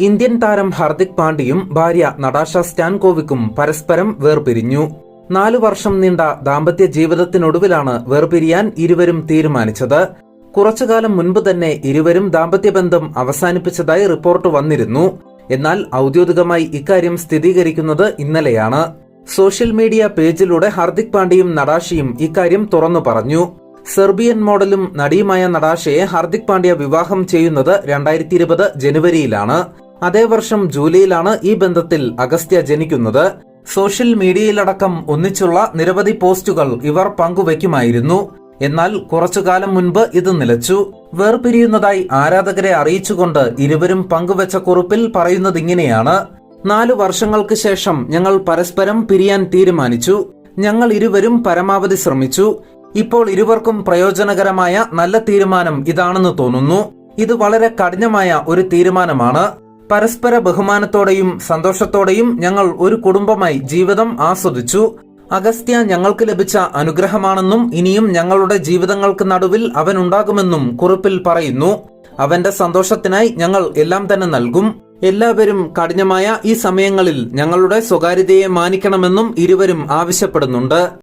Indian താരം ഹർദിക് പാണ്ഡ്യയും ഭാര്യ നടാഷ സ്റ്റാൻകോവിക്കും പരസ്പരം വേർപിരിഞ്ഞു. നാലു വർഷം നീണ്ട ദാമ്പത്യ ജീവിതത്തിനൊടുവിലാണ് വേർപിരിയാൻ ഇരുവരും തീരുമാനിച്ചത്. കുറച്ചുകാലം മുൻപ് തന്നെ ഇരുവരും ദാമ്പത്യബന്ധം അവസാനിപ്പിച്ചതായി റിപ്പോർട്ട് വന്നിരുന്നു. എന്നാൽ ഔദ്യോഗികമായി ഇക്കാര്യം സ്ഥിരീകരിക്കുന്നത് ഇന്നലെയാണ്. സോഷ്യൽ മീഡിയ പേജിലൂടെ ഹാർദിക് പാണ്ഡ്യയും നടാഷയും ഇക്കാര്യം തുറന്നു പറഞ്ഞു. സെർബിയൻ മോഡലും നടിയുമായ നടാഷയെ ഹാർദിക് പാണ്ഡ്യ വിവാഹം ചെയ്യുന്നത് രണ്ടായിരത്തി ഇരുപത് ജനുവരിയിലാണ്. അതേ വർഷം ജൂലൈയിലാണ് ഈ ബന്ധത്തിൽ അഗസ്ത്യ ജനിക്കുന്നത്. സോഷ്യൽ മീഡിയയിലടക്കം ഒന്നിച്ചുള്ള നിരവധി പോസ്റ്റുകൾ ഇവർ പങ്കുവയ്ക്കുമായിരുന്നു. എന്നാൽ കുറച്ചുകാലം മുൻപ് ഇത് നിലച്ചു. വേർപിരിയുന്നതായി ആരാധകരെ അറിയിച്ചുകൊണ്ട് ഇരുവരും പങ്കുവച്ച കുറിപ്പിൽ പറയുന്നത് ഇങ്ങനെയാണ് നാലു വർഷങ്ങൾക്ക് ശേഷം ഞങ്ങൾ പരസ്പരം പിരിയാൻ തീരുമാനിച്ചു. ഞങ്ങൾ ഇരുവരും പരമാവധി ശ്രമിച്ചു. ഇപ്പോൾ ഇരുവർക്കും പ്രയോജനകരമായ നല്ല തീരുമാനം ഇതാണെന്ന് തോന്നുന്നു. ഇത് വളരെ കഠിനമായ ഒരു തീരുമാനമാണ്. പരസ്പര ബഹുമാനത്തോടെയും സന്തോഷത്തോടെയും ഞങ്ങൾ ഒരു കുടുംബമായി ജീവിതം ആസ്വദിച്ചു. അഗസ്ത്യ ഞങ്ങൾക്ക് ലഭിച്ച അനുഗ്രഹമാണെന്നും ഇനിയും ഞങ്ങളുടെ ജീവിതങ്ങൾക്ക് നടുവിൽ അവൻ ഉണ്ടാകുമെന്നും കുറിപ്പിൽ പറയുന്നു. അവന്റെ സന്തോഷത്തിനായി ഞങ്ങൾ എല്ലാം തന്നെ നൽകും. എല്ലാവരും കഠിനമായ ഈ സമയങ്ങളിൽ ഞങ്ങളുടെ സ്വകാര്യതയെ മാനിക്കണമെന്നും ഇരുവരും ആവശ്യപ്പെടുന്നുണ്ട്.